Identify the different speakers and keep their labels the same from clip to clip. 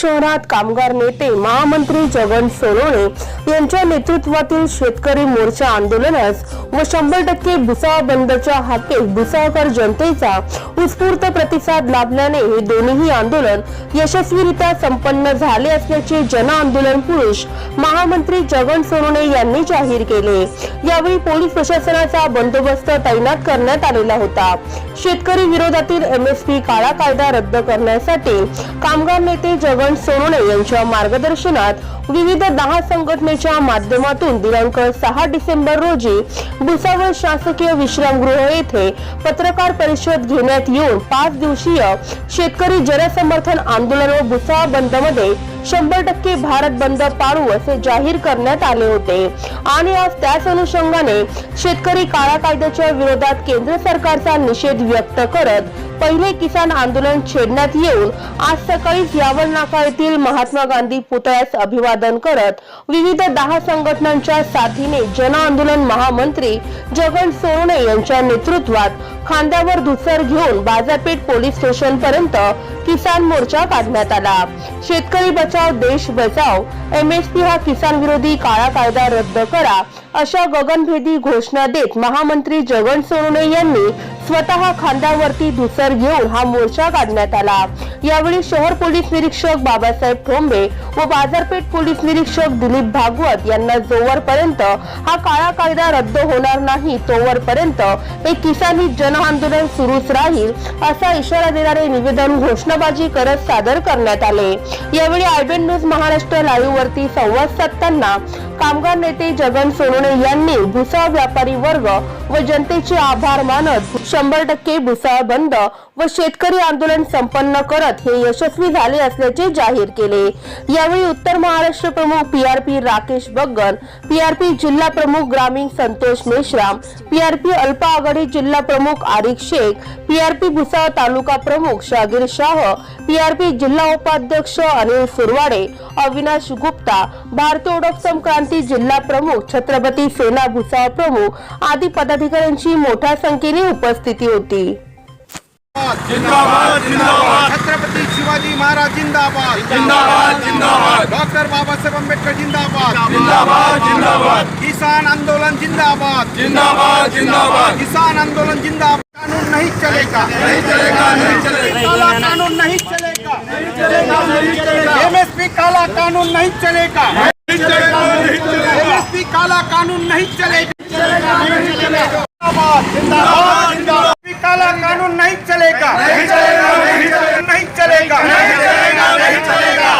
Speaker 1: शहरात कामगार नेते महामंत्री जगन सोनवणे यांच्या नेतृत्वातील शेतकरी मोर्चा आंदोलनास व शंभर टक्के भुसावळ बंदच्या हाकेस भुसावकर जनतेचा उत्स्फूर्त प्रतिसाद लाभल्याने हे दोन्ही आंदोलन यशस्वीरित्या संपन्न झाले असल्याचे जन आंदोलन पुरुष महामंत्री जगन सोनवणे यांनी जाहीर केले. यावेळी पोलीस प्रशासनाचा बंदोबस्त तैनात करण्यात आलेला होता. शेतकरी विरोधातील एमएसपी काळा कायदा रद्द करण्यासाठी कामगार नेते जगन सोनवणे यांच्या मार्गदर्शनात विविध दहा संघटनेच्या माध्यमातून दिनांक सहा डिसेंबर रोजी भुसावळ शासकीय विश्रामगृह येथे पत्रकार परिषद घेण्यात येऊन पाच दिवसीय शेतकरी जनसमर्थन आंदोलन व भुसावळ बंदमध्ये शंभर टक्के भारत बंद पाडू असे जाहीर करण्यात आले होते. आणि आज त्याच अनुषंगाने शेतकरी काळा कायद्याच्या विरोधात केंद्र सरकारचा निषेध व्यक्त करत पहिले किसान आंदोलन छेडण्यात येऊन आज सकाळीच यावल नाका येथील महात्मा गांधी पुतळ्यास अभिवादन करत विविध दहा संघटनांच्या साथीने जन आंदोलन महामंत्री जगन सोनवणे यांच्या नेतृत्वात खांद्यावर धुसर घेऊन बाजारपेठ पोलीस स्टेशन पर्यंत किसान मोर्चा काढण्यात आला. शेतकरी बचाव देश बचाव एमएसपी हा किसान विरोधी काळा कायदा रद्द करा अशा गगनभेदी घोषणा देत महामंत्री जगन सोनवणे यांनी स्वतः खांद्यावरती धुसर घेऊन हा मोर्चा काढण्यात आला. यावेळी शहर पोलीस निरीक्षक बाबासाहेब ठोंबे व बाजारपेठ पोलीस निरीक्षक दिलीप भागवत यांना जोवरपर्यंत हा काळा कायदा रद्द होणार नाही तोवरपर्यंत हे किसान हित जन आंदोलन सुरूच राहील असा इशारा देणारे निवेदन घोषणाबाजी करत सादर करण्यात आले. यावेळी आयबेन न्यूज महाराष्ट्र लाईव्ह वरती संवाद साधताना कामगार नेते जगन सोनवणे यांनी भुसा व्यापारी वर्ग व जनतेचे आभार मानत शंभर टक्के भुसाळ बंद व शेतकरी आंदोलन संपन्न करत हे यशस्वी झाले असल्याचे जाहीर केले. यावेळी उत्तर महाराष्ट्र प्रमुख पीआरपी राकेश बग्गन पीआरपी जिल्हा प्रमुख ग्रामीण संतोष मेश्राम पीआरपी अल्प आघाडी जिल्हा प्रमुख आरिक शेख पीआरपी भुसाळ तालुका प्रमुख शागिर शाह पीआरपी जिल्हा उपाध्यक्ष अनिल सुरवाडे अविनाश गुप्ता भारतीय ओडक संक्रांती जिल्हा प्रमुख छत्रपती सेना भुसाळ प्रमुख आदी पदाधिकाऱ्यांची मोठ्या संख्येने उपस्थित होती।
Speaker 2: जिंदाबाद जिंदाबाद।
Speaker 3: छत्रपती शिवाजी महाराज जिंदाबाद।
Speaker 2: जिंदाबाद जिंदाबाद।
Speaker 3: डॉक्टर बाबा बाबासाहेब आंबेडकर जिंदाबाद।
Speaker 2: जिंदाबाद जिंदाबाद।
Speaker 3: किसान आंदोलन जिंदाबाद।
Speaker 2: जिंदाबाद जिंदाबाद।
Speaker 3: किसान आंदोलन जिंदाबाद। कानून नहीं चलेगा।
Speaker 2: नहीं चलेगा नहीं चलेगा।
Speaker 3: काला कानून नहीं चलेगा।
Speaker 2: नहीं चलेगा नहीं चलेगा।
Speaker 3: एमएसपी काला कानून नहीं चलेगा।
Speaker 2: नहीं चलेगा नहीं चलेगा।
Speaker 3: एमएसपी काला कानून नहीं चलेगा।
Speaker 2: नहीं चलेगा
Speaker 3: जिंदाबाद।
Speaker 2: जिंदाबाद।
Speaker 3: चलेगा।
Speaker 2: नहीं चलेगा नहीं चलेगा।
Speaker 3: नहीं चलेगा।
Speaker 2: नहीं चलेगा नहीं चलेगा।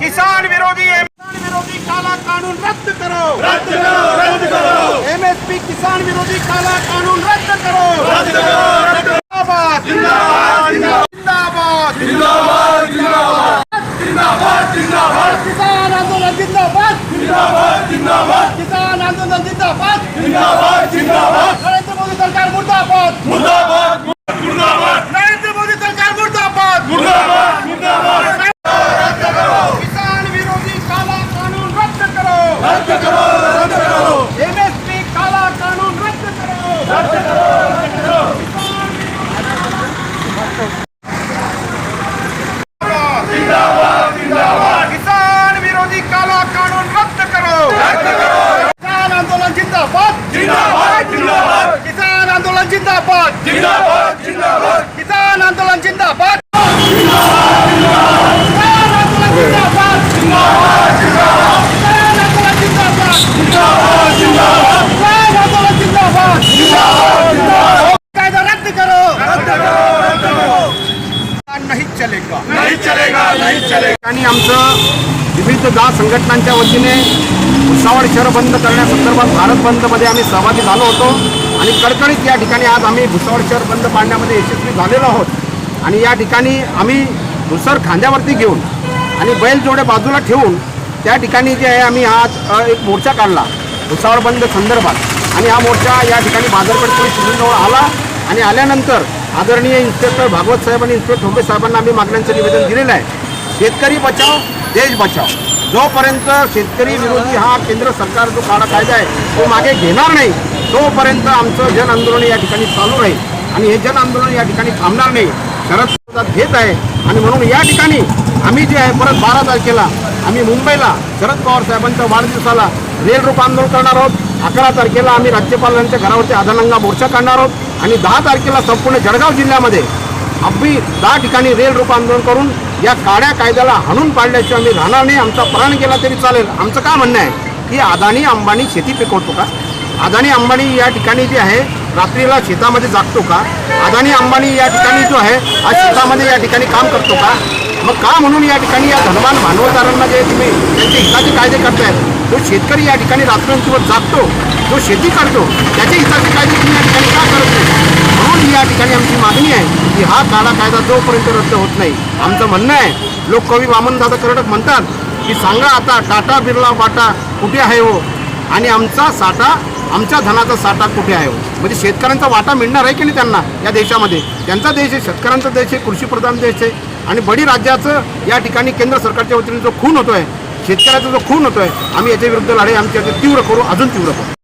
Speaker 3: किसान विरोधी किसान विरोधी काला कानून रद्द करो।
Speaker 2: रद्द करो रद्द करो।
Speaker 3: एमएसपी किसान विरोधी काला कानून रद्द करो।
Speaker 2: रद्द करो रद्द करो।
Speaker 3: जिंदाबाद।
Speaker 2: जिंदाबाद जिंदाबाद।
Speaker 3: जिंदाबाद।
Speaker 2: जिंदाबाद जिंदाबाद। जिंदाबाद
Speaker 3: किसान आंदोलन जिंदाबाद।
Speaker 2: जिंदाबाद जिंदाबाद।
Speaker 3: किसान आंदोलन जिंदाबाद।
Speaker 2: जिंदाबाद जिंदाबाद।
Speaker 3: नरेंद्र मोदी सरकार मुर्दाबाद
Speaker 2: मुर्दाबाद। मुर्दाबाद
Speaker 3: नरेंद्र मोदी सरकार मुर्दाबाद
Speaker 2: मुर्दाबाद मुर्दाबाद
Speaker 3: किसान विरोधी काला कानून रद्द करो
Speaker 2: रद्द करो रद्द करो
Speaker 3: एमएसपी काला कानून रद्द करो
Speaker 2: रद्द करो रद्द करो जिंदाबाद जिंदाबाद
Speaker 3: किसान विरोधी काला कानून रद्द करो
Speaker 2: रद्द करो
Speaker 3: किसान आंदोलन जिंदाबाद
Speaker 2: जिंदाबाद जिंदाबाद
Speaker 3: किसान आंदोलन जिंदाबाद
Speaker 2: जिंदाबाद जिंदाबाद
Speaker 3: किसान आंदोलन जिंदाबाद किसान आंदोलन जिंदाबाद किसान आंदोलन जिंदाबाद
Speaker 2: जिंदाबाद जिंदाबाद
Speaker 3: किसान आंदोलन जिंदाबाद कायदा रद्द करो
Speaker 2: रद्द करो रद्द करो
Speaker 3: नाही आणि आमचं विविध दहा संघटनांच्या वतीने भुसावळ शहर बंद करण्यासंदर्भात भारत बंदमध्ये आम्ही सहभागी झालो होतो. आणि कडकडीत या ठिकाणी आज आम्ही भुसावळ शहर बंद पाडण्यामध्ये यशस्वी झालेलो आहोत. आणि या ठिकाणी आम्ही भुसर खांद्यावरती घेऊन आणि बैलजोड्या बाजूला ठेवून त्या ठिकाणी जे आहे आम्ही आज एक मोर्चा काढला भुसावळ बंद संदर्भात. आणि हा मोर्चा या ठिकाणी बाजारपेठ पोलीस स्टेशनजवळ आला आणि आल्यानंतर आदरणीय इन्स्पेक्टर भागवत साहेब आणि इन्स्पेक्टर ठोंबे साहेबांना आम्ही मागण्यांचं निवेदन दिलेलं आहे. शेतकरी बचाव देश बचाव. जोपर्यंत शेतकरी विरोधी हा केंद्र सरकार जो काळा कायदा आहे तो मागे घेणार नाही तोपर्यंत आमचं जन आंदोलन या ठिकाणी चालू राहील. आणि हे जन आंदोलन या ठिकाणी थांबणार नाही. शरद घेत आहे. आणि म्हणून या ठिकाणी आम्ही जे आहे परत बारा तारखेला आम्ही मुंबईला शरद पवार साहेबांच्या वाढदिवसाला रेल रूप आंदोलन करणार आहोत. अकरा तारखेला आम्ही राज्यपालांच्या घरावरती आधानंगा मोर्चा काढणार आहोत. आणि दहा तारखेला संपूर्ण जळगाव जिल्ह्यामध्ये आम्ही दहा ठिकाणी रेल रूप आंदोलन करून या काळ्या कायद्याला हाणून पाडल्याशिवाय आम्ही राहणार नाही. आमचा प्राण गेला तरी चालेल. आमचं काय म्हणणं आहे? की अदानी अंबानी शेती पिकवतो का? अदानी अंबानी या ठिकाणी जे आहे रात्रीला शेतामध्ये जागतो का? अदानी अंबानी या ठिकाणी जो आहे आज शेतामध्ये या ठिकाणी काम करतो का? मग का म्हणून या ठिकाणी या धनवान भांडवलदारांना जे तुम्ही त्यांचे हिताचे कायदे करतायत तो शेतकरी या ठिकाणी रात्रंदिवस जागतो जो शेती करतो त्याचे हिताचे कायदे तुम्ही या ठिकाणी का करत नाही? म्हणून या ठिकाणी आमची मागणी आहे की हा काळा कायदा जोपर्यंत रद्द होत नाही आमचं म्हणणं आहे लोककवी वामनदादा कर्डक म्हणतात की सांगा आता टाटा बिर्ला वाटा कुठे आहे हो? आणि आमचा साठा आमच्या धनाचा साठा कुठे आहे हो? म्हणजे शेतकऱ्यांचा वाटा मिळणार आहे की नाही त्यांना या देशामध्ये? त्यांचा देश आहे शेतकऱ्यांचा देश आहे कृषीप्रधान देश आहे. आणि बडी राज्याचं या ठिकाणी केंद्र सरकारच्या वतीने जो खून होतो आहे शेतकऱ्याचा जो खून होतो आहे आम्ही याच्या विरुद्ध लढाई आमच्या तीव्र करू अजून तीव्र करू.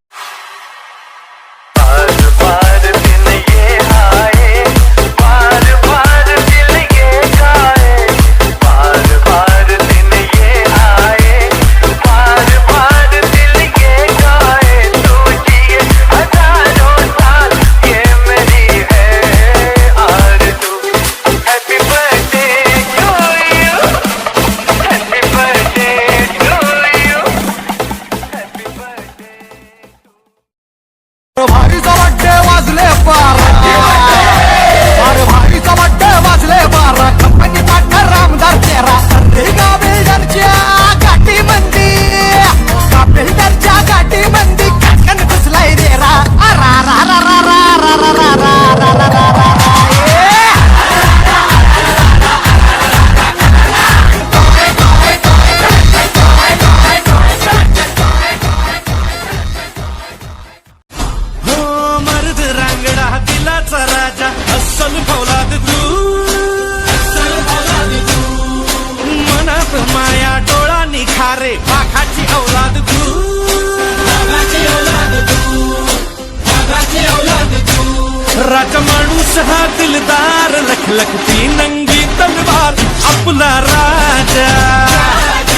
Speaker 4: राजा माणूस हा दिलदार लखलखती नंगी तलवार आपला राजा।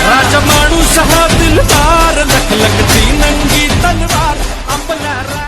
Speaker 4: राजा माणूस हा दिलदार लखलखती नंगी तलवार आपला राजा।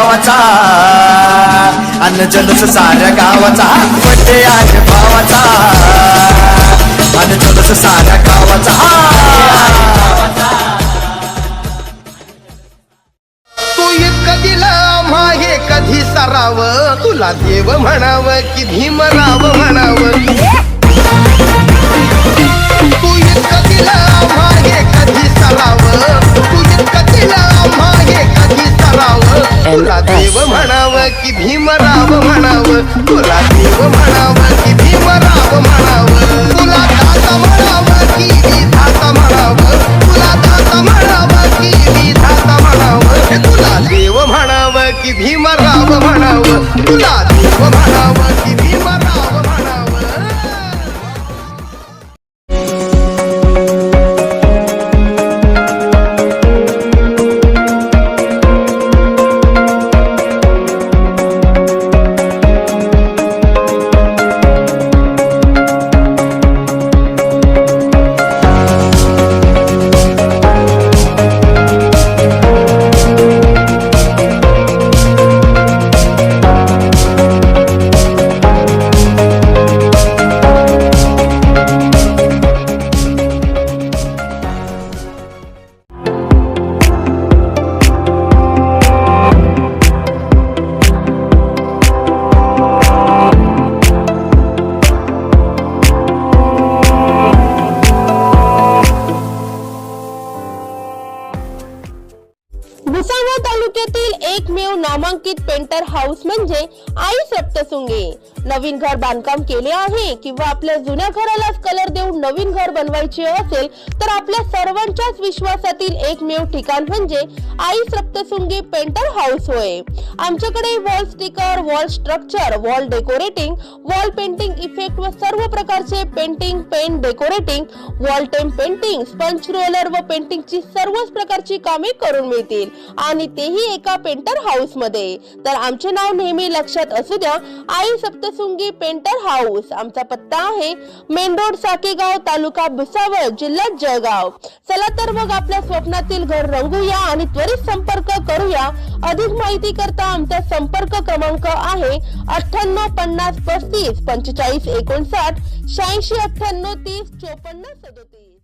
Speaker 5: भावाचा. अन्न जलस साऱ्या गावाचा. बंडे आज भावाचा. अन्न जलस साऱ्या गावाचा.
Speaker 6: तू इतकं दिलं मागे कधी सराव. तुला देव म्हणावं की भीमराव म्हणावं. देव म्हणावं की भीमराव म्हणावं. तुला देव म्हणावं.
Speaker 1: एकमेव नामांकित पेंटर हाऊस म्हणजे आई सप्तसुंगे नवीन घर बांधकाम केले आहे किंवा आपल्या जुन्या घरालाच कलर देऊन नवीन घर बनवायचे असेल तर आपल्या सर्वांच्याच विश्वासातील एकमेव ठिकाण म्हणजे आई सप्तसुंगे पेंटर हाऊस होय. आमच्याकडे wall sticker wall structure wall decorating wall painting effect व सर्व प्रकारचे पेंटिंग पेंट डेकोरेटिंग वॉल टेम पेंटिंग स्पंच रोलर व पेंटिंगची सर्वच प्रकारची कामे करून मिळतील. आणि तेही एका पेंटर हाऊसमध्ये तर आमचे नाव नेहमी लक्षात असू द्या आई सप्तशृंगी पेंटर हाऊस. आमचा पत्ता आहे मेन रोड साकेगाव तालुका भुसावळ जिल्हा जळगाव. चला तर मग आपल्या स्वप्नातील घर रंगूया आणि त्वरित संपर्क करूया. अधिक माहिती करता आमचा संपर्क क्रमांक आहे अठ्ठ्याण्णव पन्नास पस्तीस पंचेचाळीस एकोणसाठ शहाऐंशी अठ्ठ्याण्णव तीस चोपन्न सदोतीस.